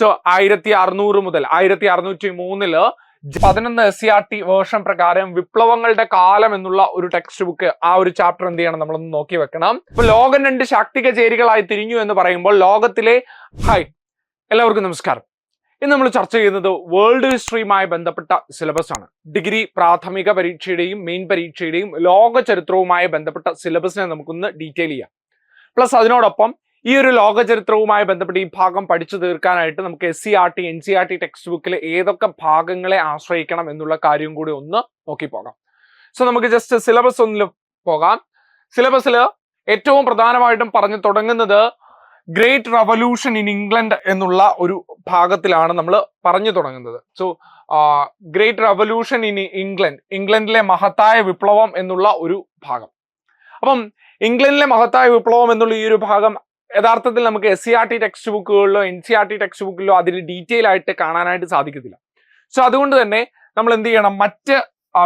So ആയിരത്തി അറുന്നൂറ് മുതൽ ആയിരത്തി അറുന്നൂറ്റി മൂന്നിൽ പതിനൊന്ന് S C R T version പ്രകാരം വിപ്ലവങ്ങളുടെ കാലം എന്നുള്ള ഒരു ടെക്സ്റ്റ് ബുക്ക് ആ ഒരു ചാപ്റ്റർ എന്ത് ചെയ്യണം നമ്മളൊന്ന് നോക്കി വെക്കണം. ഇപ്പൊ ലോകം രണ്ട് ശാക്തിക ചേരികളായി തിരിഞ്ഞു എന്ന് പറയുമ്പോൾ ലോകത്തിലെ ഹായ് എല്ലാവർക്കും നമസ്കാരം. ഇന്ന് നമ്മൾ ചർച്ച ചെയ്യുന്നത് വേൾഡ് ഹിസ്റ്ററിയുമായി ബന്ധപ്പെട്ട സിലബസ് ആണ്. ഡിഗ്രി പ്രാഥമിക പരീക്ഷയുടെയും മെയിൻ പരീക്ഷയുടെയും ലോക ചരിത്രവുമായി ബന്ധപ്പെട്ട സിലബസിനെ നമുക്കൊന്ന് ഡീറ്റെയിൽ ചെയ്യാം. പ്ലസ് അതിനോടൊപ്പം ഈ ഒരു ലോക ചരിത്രവുമായി ബന്ധപ്പെട്ട് ഈ ഭാഗം പഠിച്ചു തീർക്കാനായിട്ട് നമുക്ക് S C R T N C R T text ബുക്കിലെ ഏതൊക്കെ ഭാഗങ്ങളെ ആശ്രയിക്കണം എന്നുള്ള കാര്യം കൂടി ഒന്ന് നോക്കി പോകാം. സോ നമുക്ക് ജസ്റ്റ് സിലബസ് ഒന്നിൽ പോകാം. സിലബസിൽ ഏറ്റവും പ്രധാനമായിട്ടും പറഞ്ഞു തുടങ്ങുന്നത് ഗ്രേറ്റ് റവല്യൂഷൻ ഇൻ ഇംഗ്ലണ്ട് എന്നുള്ള ഒരു ഭാഗത്തിലാണ് നമ്മൾ പറഞ്ഞു തുടങ്ങുന്നത്. So great revolution in England ഇംഗ്ലണ്ടിലെ മഹത്തായ വിപ്ലവം എന്നുള്ള ഒരു ഭാഗം. അപ്പം ഇംഗ്ലണ്ടിലെ മഹത്തായ വിപ്ലവം എന്നുള്ള ഈ ഒരു ഭാഗം യഥാർത്ഥത്തിൽ നമുക്ക് S C R T text ബുക്കുകളിലോ N C R T text ബുക്കിലോ അതിൽ ഡീറ്റെയിൽ ആയിട്ട് കാണാനായിട്ട് സാധിക്കത്തില്ല. സോ അതുകൊണ്ട് തന്നെ നമ്മൾ എന്ത് ചെയ്യണം? മറ്റ്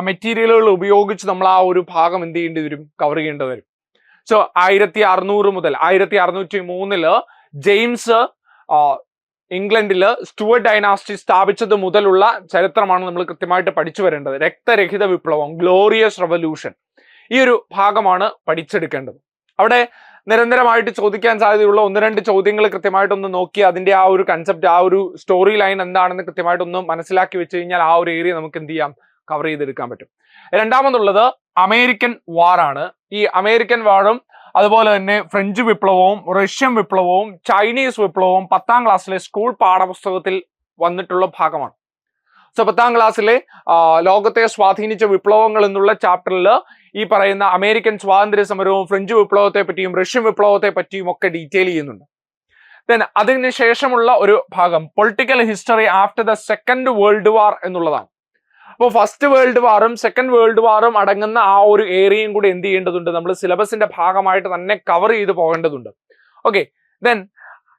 മെറ്റീരിയലുകൾ ഉപയോഗിച്ച് നമ്മൾ ആ ഒരു ഭാഗം എന്ത് ചെയ്യേണ്ടി വരും? കവർ ചെയ്യേണ്ടി വരും. സോ ആയിരത്തി അറുന്നൂറ് മുതൽ ആയിരത്തി അറുന്നൂറ്റി മൂന്നിൽ ജെയിംസ് ഇംഗ്ലണ്ടിൽ സ്റ്റുവർട്ട് ഡൈനാസ്റ്റി സ്ഥാപിച്ചത് മുതലുള്ള ചരിത്രമാണ് നമ്മൾ കൃത്യമായിട്ട് പഠിച്ചു വരേണ്ടത്. രക്തരഹിത വിപ്ലവം ഗ്ലോറിയസ് റവല്യൂഷൻ ഈ ഒരു ഭാഗമാണ് പഠിച്ചെടുക്കേണ്ടത്. അവിടെ നിരന്തരമായിട്ട് ചോദിക്കാൻ സാധ്യതയുള്ള ഒന്ന് രണ്ട് ചോദ്യങ്ങൾ കൃത്യമായിട്ടൊന്ന് നോക്കി അതിന്റെ ആ ഒരു കൺസെപ്റ്റ് ആ ഒരു സ്റ്റോറി ലൈൻ എന്താണെന്ന് കൃത്യമായിട്ടൊന്ന് മനസ്സിലാക്കി വെച്ച് കഴിഞ്ഞാൽ ആ ഒരു ഏരിയ നമുക്ക് എന്ത് ചെയ്യാം? കവർ ചെയ്തെടുക്കാൻ പറ്റും. രണ്ടാമതുള്ളത് അമേരിക്കൻ വാറാണ് ഈ അമേരിക്കൻ വാറും അതുപോലെ തന്നെ ഫ്രഞ്ച് വിപ്ലവവും റഷ്യൻ വിപ്ലവവും ചൈനീസ് വിപ്ലവവും പത്താം ക്ലാസ്സിലെ സ്കൂൾ പാഠപുസ്തകത്തിൽ വന്നിട്ടുള്ള ഭാഗമാണ്. സോ പത്താം ക്ലാസ്സിലെ ലോകത്തെ സ്വാധീനിച്ച വിപ്ലവങ്ങൾ എന്നുള്ള ചാപ്റ്ററിൽ ഈ പറയുന്ന അമേരിക്കൻ സ്വാതന്ത്ര്യ സമരവും ഫ്രഞ്ച് വിപ്ലവത്തെ പറ്റിയും റഷ്യൻ വിപ്ലവത്തെ പറ്റിയും ഒക്കെ ഡീറ്റെയിൽ ചെയ്യുന്നുണ്ട്. ദെൻ അതിന് ശേഷമുള്ള ഒരു ഭാഗം political history after the second world war എന്നുള്ളതാണ്. അപ്പോൾ ഫസ്റ്റ് വേൾഡ് വാറും സെക്കൻഡ് വേൾഡ് വാറും അടങ്ങുന്ന ആ ഒരു ഏരിയയും കൂടി എന്ത് ചെയ്യേണ്ടതുണ്ട്? നമ്മൾ സിലബസിന്റെ ഭാഗമായിട്ട് തന്നെ കവർ ചെയ്ത് പോകേണ്ടതുണ്ട്. Okay then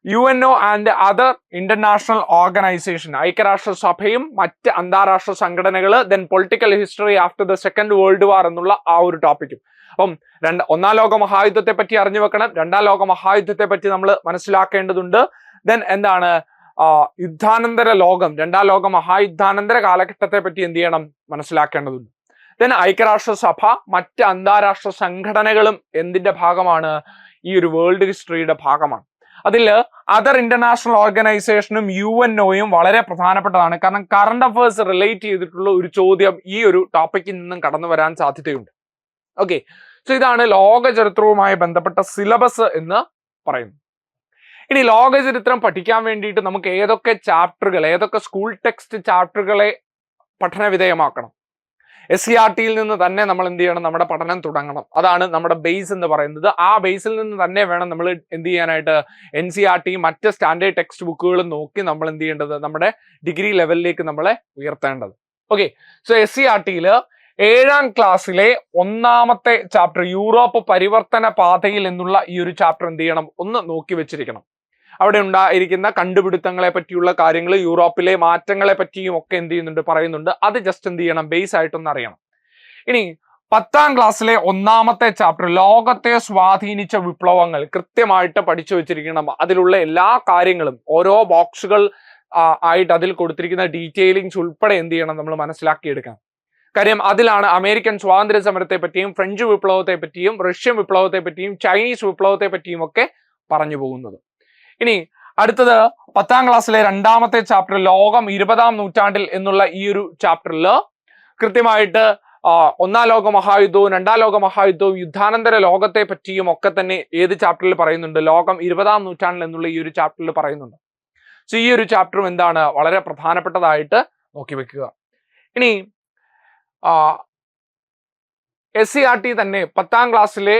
U N O and other international organisation ഐക്യരാഷ്ട്ര സഭയും മറ്റ് അന്താരാഷ്ട്ര സംഘടനകൾ then political history after the second world war എന്നുള്ള ആ ഒരു ടോപ്പിക്കും അപ്പം രണ്ട് ഒന്നാം ലോക മഹായുദ്ധത്തെ പറ്റി അറിഞ്ഞു വെക്കണം. രണ്ടാം ലോക മഹായുദ്ധത്തെ പറ്റി നമ്മൾ മനസ്സിലാക്കേണ്ടതുണ്ട്. ദെൻ എന്താണ്? യുദ്ധാനന്തര ലോകം രണ്ടാം ലോക മഹായുദ്ധാനന്തര കാലഘട്ടത്തെ പറ്റി എന്ത് ചെയ്യണം? മനസ്സിലാക്കേണ്ടതുണ്ട്. ദെൻ ഐക്യരാഷ്ട്ര സഭ മറ്റ് അന്താരാഷ്ട്ര സംഘടനകളും എന്തിന്റെ ഭാഗമാണ്? ഈ ഒരു വേൾഡ് ഹിസ്റ്ററിയുടെ ഭാഗമാണ്. അതിൽ അതർ ഇന്റർനാഷണൽ ഓർഗനൈസേഷനും യു എൻ ഒയും വളരെ പ്രധാനപ്പെട്ടതാണ്. കാരണം കറണ്ട് അഫയേഴ്സ് റിലേറ്റ് ചെയ്തിട്ടുള്ള ഒരു ചോദ്യം ഈ ഒരു ടോപ്പിക്കിൽ നിന്നും കടന്നു വരാൻ സാധ്യതയുണ്ട്. ഓക്കെ സോ ഇതാണ് ലോക ചരിത്രവുമായി ബന്ധപ്പെട്ട സിലബസ് എന്ന് പറയുന്നത്. ഇനി ലോക ചരിത്രം പഠിക്കാൻ വേണ്ടിയിട്ട് നമുക്ക് ഏതൊക്കെ ചാപ്റ്ററുകൾ ഏതൊക്കെ സ്കൂൾ ടെക്സ്റ്റ് ചാപ്റ്ററുകളെ പഠന വിധേയമാക്കണം എസ് സി ആർ ടിയിൽ നിന്ന് തന്നെ നമ്മൾ എന്ത് ചെയ്യണം? നമ്മുടെ പഠനം തുടങ്ങണം. അതാണ് നമ്മുടെ ബേസ് എന്ന് പറയുന്നത്. ആ ബേസിൽ നിന്ന് തന്നെ വേണം നമ്മൾ എന്ത് ചെയ്യാനായിട്ട് എൻ സി ആർ ടി മറ്റ് സ്റ്റാൻഡേർഡ് ടെക്സ്റ്റ് ബുക്കുകളും നോക്കി നമ്മൾ എന്ത് ചെയ്യേണ്ടത്? നമ്മുടെ ഡിഗ്രി ലെവലിലേക്ക് നമ്മളെ ഉയർത്തേണ്ടത്. Okay so S C R ടിയിൽ ഏഴാം ക്ലാസ്സിലെ ഒന്നാമത്തെ ചാപ്റ്റർ യൂറോപ്പ് പരിവർത്തന പാതയിൽ എന്നുള്ള ഈ ഒരു ചാപ്റ്റർ എന്ത് ചെയ്യണം? ഒന്ന് നോക്കി വെച്ചിരിക്കണം. അവിടെ ഉണ്ടായിരിക്കുന്ന കണ്ടുപിടുത്തങ്ങളെ പറ്റിയുള്ള കാര്യങ്ങൾ യൂറോപ്പിലെ മാറ്റങ്ങളെ പറ്റിയും ഒക്കെ എന്ത് ചെയ്യുന്നുണ്ട് പറയുന്നുണ്ട്. അത് ജസ്റ്റ് എന്ത് ചെയ്യണം? ബേസ് ആയിട്ടൊന്ന് അറിയണം. ഇനി പത്താം ക്ലാസ്സിലെ ഒന്നാമത്തെ ചാപ്റ്റർ ലോകത്തെ സ്വാധീനിച്ച വിപ്ലവങ്ങൾ കൃത്യമായിട്ട് പഠിച്ചു വെച്ചിരിക്കണം. അതിലുള്ള എല്ലാ കാര്യങ്ങളും ഓരോ ബോക്സുകൾ ആയിട്ട് അതിൽ കൊടുത്തിരിക്കുന്ന ഡീറ്റെയിലിങ്സ് ഉൾപ്പെടെ എന്ത് ചെയ്യണം നമ്മൾ മനസ്സിലാക്കിയെടുക്കണം. കാര്യം അതിലാണ് അമേരിക്കൻ സ്വാതന്ത്ര്യ സമരത്തെ പറ്റിയും ഫ്രഞ്ച് വിപ്ലവത്തെ പറ്റിയും റഷ്യൻ വിപ്ലവത്തെ പറ്റിയും ചൈനീസ് വിപ്ലവത്തെ പറ്റിയും ഒക്കെ പറഞ്ഞു പോകുന്നത്. ഇനി അടുത്തത് പത്താം ക്ലാസ്സിലെ രണ്ടാമത്തെ ചാപ്റ്റർ ലോകം ഇരുപതാം നൂറ്റാണ്ടിൽ എന്നുള്ള ഈ ഒരു ചാപ്റ്ററിൽ കൃത്യമായിട്ട് ഒന്നാം ലോക മഹായുദ്ധവും രണ്ടാം ലോക മഹായുദ്ധവും യുദ്ധാനന്തര ലോകത്തെ പറ്റിയും ഒക്കെ തന്നെ ഏത് ചാപ്റ്ററിൽ പറയുന്നുണ്ട്? ലോകം ഇരുപതാം നൂറ്റാണ്ടിൽ എന്നുള്ള ഈ ഒരു ചാപ്റ്ററിൽ പറയുന്നുണ്ട്. സോ ഈ ഒരു ചാപ്റ്ററും എന്താണ്? വളരെ പ്രധാനപ്പെട്ടതായിട്ട് നോക്കി വെക്കുക. ഇനി എസ് സി ആർ ടി തന്നെ പത്താം ക്ലാസ്സിലെ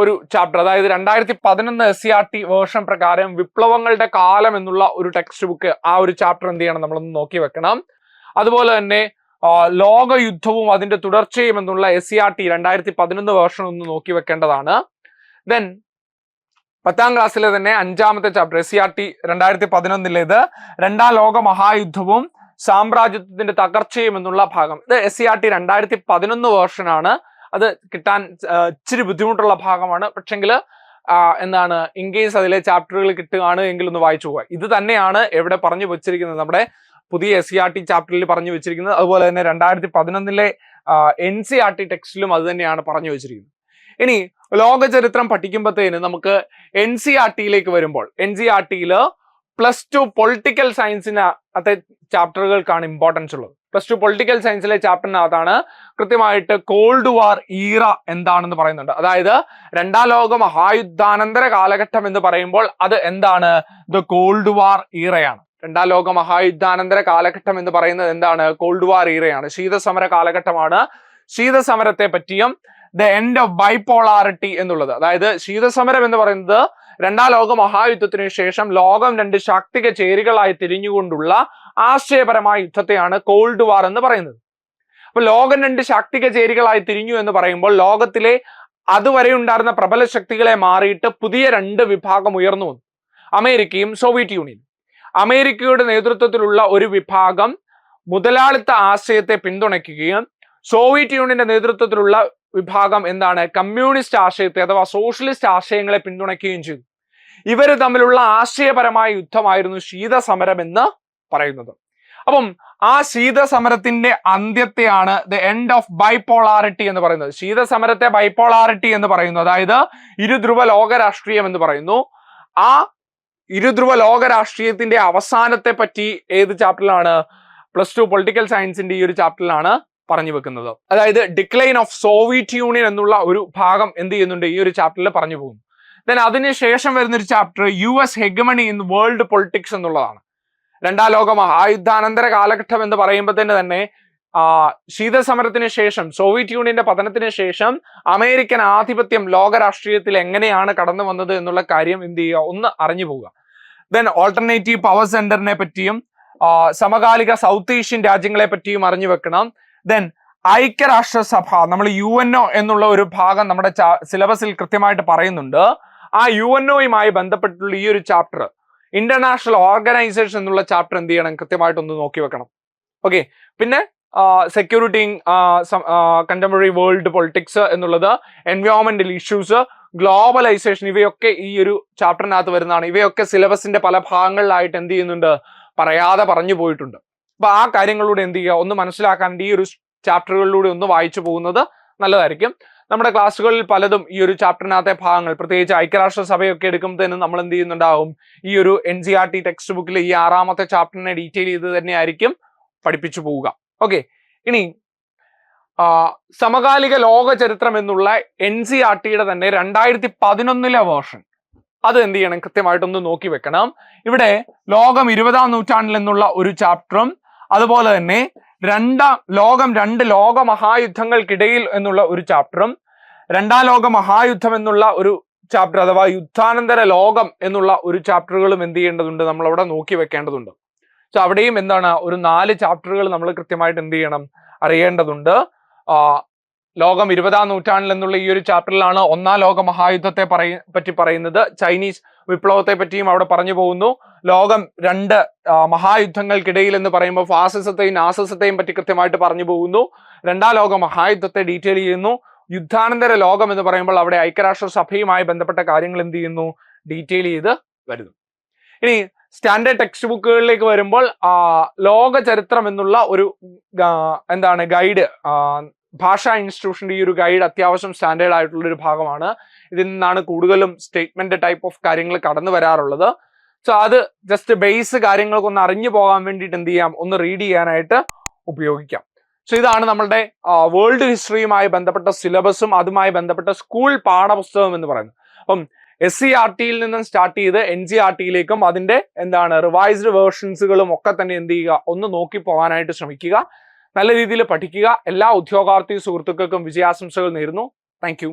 ഒരു ചാപ്റ്റർ അതായത് രണ്ടായിരത്തി പതിനൊന്ന് S C R T version പ്രകാരം വിപ്ലവങ്ങളുടെ കാലം എന്നുള്ള ഒരു ടെക്സ്റ്റ് ബുക്ക് ആ ഒരു ചാപ്റ്റർ എന്ത് ചെയ്യണം നമ്മളൊന്ന് നോക്കി വെക്കണം. അതുപോലെ തന്നെ ലോകയുദ്ധവും അതിന്റെ തുടർച്ചയും എന്നുള്ള എസ് സി ആർ ടി രണ്ടായിരത്തി പതിനൊന്ന് വേർഷൻ ഒന്ന് നോക്കി വെക്കേണ്ടതാണ്. ദെൻ പത്താം ക്ലാസ്സിലെ തന്നെ അഞ്ചാമത്തെ chapter S C R T രണ്ടായിരത്തി പതിനൊന്നിലേത് രണ്ടാം ലോക മഹായുദ്ധവും സാമ്രാജ്യത്വത്തിന്റെ തകർച്ചയും എന്നുള്ള ഭാഗം. ഇത് എസ് സി ആർ ടി രണ്ടായിരത്തി പതിനൊന്ന് വേർഷനാണ് അത് കിട്ടാൻ ഇച്ചിരി ബുദ്ധിമുട്ടുള്ള ഭാഗമാണ്. പക്ഷെങ്കിൽ എന്താണ് ഇൻ കേസ് അതിലെ ചാപ്റ്ററുകൾ കിട്ടുകയാണ് എങ്കിൽ ഒന്ന് വായിച്ചു പോകുക ഇത് തന്നെയാണ് എവിടെ പറഞ്ഞു വെച്ചിരിക്കുന്നത്. നമ്മുടെ പുതിയ എസ് സി ആർ ടി ചാപ്റ്ററിൽ പറഞ്ഞു വെച്ചിരിക്കുന്നത്. അതുപോലെ തന്നെ രണ്ടായിരത്തി പതിനൊന്നിലെ എൻ സി ആർ ടി ടെക്സ്റ്റിലും അത് തന്നെയാണ് പറഞ്ഞു വെച്ചിരിക്കുന്നത്. ഇനി ലോക ചരിത്രം പഠിക്കുമ്പോഴത്തേന് നമുക്ക് എൻ സി ആർ ടിയിലേക്ക് വരുമ്പോൾ എൻ സി ആർ ടിയിൽ പ്ലസ് ടു പൊളിറ്റിക്കൽ സയൻസിന് അത്തെ ചാപ്റ്ററുകൾക്കാണ് ഇമ്പോർട്ടൻസ് ഉള്ളത്. പ്ലസ് ടു പൊളിറ്റിക്കൽ സയൻസിലെ ചാപ്റ്ററിനകത്താണ് കൃത്യമായിട്ട് കോൾഡ് വാർ ഈറ എന്താണെന്ന് പറയുന്നുണ്ട്. അതായത് രണ്ടാം ലോക മഹായുദ്ധാനന്തര കാലഘട്ടം എന്ന് പറയുമ്പോൾ അത് എന്താണ്? ദ കോൾഡ് വാർ ഈറയാണ് രണ്ടാം ലോക മഹായുദ്ധാനന്തര കാലഘട്ടം എന്ന് പറയുന്നത് എന്താണ്? കോൾഡ് വാർ ഈറയാണ് ശീതസമര കാലഘട്ടമാണ്. ശീതസമരത്തെ പറ്റിയും ദ എൻഡ് ഓഫ് ബൈപോളാറിറ്റി എന്നുള്ളത്. അതായത് ശീതസമരം എന്ന് പറയുന്നത് രണ്ടാം ലോക മഹായുദ്ധത്തിനു ശേഷം ലോകം രണ്ട് ശാക്തിക ചേരികളായി തിരിഞ്ഞുകൊണ്ടുള്ള ആശയപരമായ യുദ്ധത്തെയാണ് കോൾഡ് വാർ എന്ന് പറയുന്നത്. അപ്പൊ ലോകം രണ്ട് ശാക്തിക ചേരികളായി തിരിഞ്ഞു എന്ന് പറയുമ്പോൾ ലോകത്തിലെ അതുവരെ ഉണ്ടായിരുന്ന പ്രബല ശക്തികളെ മാറിയിട്ട് പുതിയ രണ്ട് വിഭാഗം ഉയർന്നു വന്നു. അമേരിക്കയും സോവിയറ്റ് യൂണിയനും അമേരിക്കയുടെ നേതൃത്വത്തിലുള്ള ഒരു വിഭാഗം മുതലാളിത്ത ആശയത്തെ പിന്തുണയ്ക്കുകയും സോവിയറ്റ് യൂണിയന്റെ നേതൃത്വത്തിലുള്ള വിഭാഗം എന്താണ്? കമ്മ്യൂണിസ്റ്റ് ആശയത്തെ അഥവാ സോഷ്യലിസ്റ്റ് ആശയങ്ങളെ പിന്തുണയ്ക്കുകയും ചെയ്തു. ഇവർ തമ്മിലുള്ള ആശയപരമായ യുദ്ധമായിരുന്നു ശീതസമരം എന്ന് പറയുന്നത്. അപ്പം ആ ശീതസമരത്തിന്റെ അന്ത്യത്തെയാണ് ദ എൻഡ് ഓഫ് ബൈപോളാറിറ്റി എന്ന് പറയുന്നത്. ശീതസമരത്തെ ബൈപോളാറിറ്റി എന്ന് പറയുന്നു. അതായത് ഇരുധ്രുവ ലോക രാഷ്ട്രീയം എന്ന് പറയുന്നു. ആ ഇരുധ്രുവ ലോക രാഷ്ട്രീയത്തിന്റെ അവസാനത്തെ പറ്റി ഏത് ചാപ്റ്ററിലാണ് പ്ലസ് ടു പൊളിറ്റിക്കൽ സയൻസിന്റെ ഈ ഒരു ചാപ്റ്ററിലാണ് പറഞ്ഞു വെക്കുന്നത്. അതായത് ഡിക്ലൈൻ ഓഫ് സോവിയറ്റ് യൂണിയൻ എന്നുള്ള ഒരു ഭാഗം എന്ത് ചെയ്യുന്നുണ്ട്? ഈ ഒരു ചാപ്റ്ററിൽ പറഞ്ഞു പോകുന്നു. ദെൻ അതിനുശേഷം വരുന്ന ഒരു chapter U S hegemony in world politics എന്നുള്ളതാണ്. രണ്ടാം ലോക മഹായുദ്ധാനന്തര കാലഘട്ടം എന്ന് പറയുമ്പോൾ തന്നെ ആ ശീതസമരത്തിന് ശേഷം സോവിയറ്റ് യൂണിയന്റെ പതനത്തിന് ശേഷം അമേരിക്കൻ ആധിപത്യം ലോക രാഷ്ട്രീയത്തിൽ എങ്ങനെയാണ് കടന്നു വന്നത് എന്നുള്ള കാര്യം എന്ത് ചെയ്യുക? ഒന്ന് അറിഞ്ഞു പോവുക. ദെൻ ഓൾട്ടർനേറ്റീവ് പവർ സെന്ററിനെ പറ്റിയും സമകാലിക സൗത്ത് ഏഷ്യൻ രാജ്യങ്ങളെ പറ്റിയും അറിഞ്ഞു വെക്കണം. ദെൻ ഐക്യരാഷ്ട്രസഭ നമ്മൾ യു എൻ ഒ എന്നുള്ള ഒരു ഭാഗം നമ്മുടെ സിലബസിൽ കൃത്യമായിട്ട് പറയുന്നുണ്ട്. ആ യു എൻ ഒയുമായി ബന്ധപ്പെട്ടുള്ള ഈ ഒരു ചാപ്റ്റർ ഇന്റർനാഷണൽ ഓർഗനൈസേഷൻ എന്നുള്ള ചാപ്റ്റർ എന്ത് ചെയ്യണം? കൃത്യമായിട്ട് ഒന്ന് നോക്കി വെക്കണം. ഓക്കെ പിന്നെ സെക്യൂരിറ്റി കണ്ടംപററി വേൾഡ് പൊളിറ്റിക്സ് എന്നുള്ളത് എൻവയോൺമെന്റൽ ഇഷ്യൂസ് ഗ്ലോബലൈസേഷൻ ഇവയൊക്കെ ഈ ഒരു ചാപ്റ്ററിനകത്ത് വരുന്നതാണ്. ഇവയൊക്കെ സിലബസിന്റെ പല ഭാഗങ്ങളിലായിട്ട് എന്ത് ചെയ്യുന്നുണ്ട്? പറയാതെ പറഞ്ഞു പോയിട്ടുണ്ട്. അപ്പൊ ആ കാര്യങ്ങളിലൂടെ എന്ത് ചെയ്യുക? ഒന്ന് മനസ്സിലാക്കാൻ ഈ ഒരു ചാപ്റ്ററുകളിലൂടെ ഒന്ന് വായിച്ചു പോകുന്നത് നല്ലതായിരിക്കും. നമ്മുടെ ക്ലാസ്സുകളിൽ പലതും ഈ ഒരു ചാപ്റ്ററിനകത്തെ ഭാഗങ്ങൾ പ്രത്യേകിച്ച് ഐക്യരാഷ്ട്ര സഭയൊക്കെ എടുക്കുമ്പോൾ നമ്മൾ എന്ത് ചെയ്യുന്നുണ്ടാവും? ഈ ഒരു N C R T text ബുക്കിൽ ഈ ആറാമത്തെ ചാപ്റ്ററിനെ ഡീറ്റെയിൽ ചെയ്ത് തന്നെയായിരിക്കും പഠിപ്പിച്ചു പോവുക. ഓക്കെ ഇനി സമകാലിക ലോക ചരിത്രം എന്നുള്ള എൻ സി ആർ ടിയുടെ തന്നെ രണ്ടായിരത്തി പതിനൊന്നിലെ വേർഷൻ അത് എന്ത് ചെയ്യണം? കൃത്യമായിട്ടൊന്ന് നോക്കി വെക്കണം. ഇവിടെ ലോകം ഇരുപതാം നൂറ്റാണ്ടിൽ എന്നുള്ള ഒരു ചാപ്റ്ററും അതുപോലെ തന്നെ രണ്ടാം ലോകം രണ്ട് ലോക മഹായുദ്ധങ്ങൾക്കിടയിൽ എന്നുള്ള ഒരു ചാപ്റ്ററും രണ്ടാം ലോക മഹായുദ്ധം എന്നുള്ള ഒരു ചാപ്റ്റർ അഥവാ യുദ്ധാനന്തര ലോകം എന്നുള്ള ഒരു ചാപ്റ്ററുകളും എന്ത് ചെയ്യേണ്ടതുണ്ട് നമ്മൾ അവിടെ നോക്കി വെക്കേണ്ടതുണ്ട്. സോ അവിടെയും എന്താണ് ഒരു നാല് ചാപ്റ്ററുകൾ നമ്മൾ കൃത്യമായിട്ട് എന്ത് ചെയ്യണം അറിയേണ്ടതുണ്ട്. ലോകം ഇരുപതാം നൂറ്റാണ്ടിൽ എന്നുള്ള ഈ ഒരു ചാപ്റ്ററിലാണ് ഒന്നാം ലോക മഹായുദ്ധത്തെ പറയ പറ്റി പറയുന്നത്. ചൈനീസ് വിപ്ലവത്തെ പറ്റിയും അവിടെ പറഞ്ഞു പോകുന്നു. ലോകം രണ്ട് മഹായുദ്ധങ്ങൾക്കിടയിൽ എന്ന് പറയുമ്പോൾ ഫാസിസത്തെയും നാസിസത്തെയും പറ്റി കൃത്യമായിട്ട് പറഞ്ഞു പോകുന്നു. രണ്ടാം ലോക മഹായുദ്ധത്തെ ഡീറ്റെയിൽ ചെയ്യുന്നു. യുദ്ധാനന്തര ലോകം എന്ന് പറയുമ്പോൾ അവിടെ ഐക്യരാഷ്ട്ര സഭയുമായി ബന്ധപ്പെട്ട കാര്യങ്ങൾ എന്ത് ചെയ്യുന്നു? ഡീറ്റെയിൽ ചെയ്ത് വരുന്നു. ഇനി സ്റ്റാൻഡേർഡ് ടെക്സ്റ്റ് ബുക്കുകളിലേക്ക് വരുമ്പോൾ ലോക ചരിത്രം എന്നുള്ള ഒരു എന്താണ് ഗൈഡ് ഭാഷാ ഇൻസ്റ്റിറ്റ്യൂഷന്റെ ഈ ഒരു ഗൈഡ് അത്യാവശ്യം സ്റ്റാൻഡേർഡ് ആയിട്ടുള്ള ഒരു ഭാഗമാണ്. ഇതിൽ നിന്നാണ് കൂടുതലും സ്റ്റേറ്റ്മെന്റ് ടൈപ്പ് ഓഫ് കാര്യങ്ങൾ കടന്നു വരാറുള്ളത് സോ അത് ജസ്റ്റ് ബേസ് കാര്യങ്ങളൊക്കെ ഒന്ന് അറിഞ്ഞു പോകാൻ വേണ്ടിയിട്ട് എന്ത് ചെയ്യാം? ഒന്ന് റീഡ് ചെയ്യാനായിട്ട് ഉപയോഗിക്കാം. സോ ഇതാണ് നമ്മളുടെ വേൾഡ് ഹിസ്റ്ററിയുമായി ബന്ധപ്പെട്ട സിലബസും അതുമായി ബന്ധപ്പെട്ട സ്കൂൾ പാഠപുസ്തകം എന്ന് പറയുന്നത്. അപ്പം എസ് സി ആർ ടിയിൽ നിന്നും സ്റ്റാർട്ട് ചെയ്ത് എൻ ജി ആർ ടിയിലേക്കും അതിന്റെ എന്താണ് റിവൈസ്ഡ് വേർഷൻസുകളും ഒക്കെ തന്നെ എന്ത് ചെയ്യുക? ഒന്ന് നോക്കി പോകാനായിട്ട് ശ്രമിക്കുക. നല്ല രീതിയിൽ പഠിക്കുക. എല്ലാ ഉദ്യോഗാർത്ഥി സുഹൃത്തുക്കൾക്കും വിജയാശംസകൾ നേരുന്നു. താങ്ക്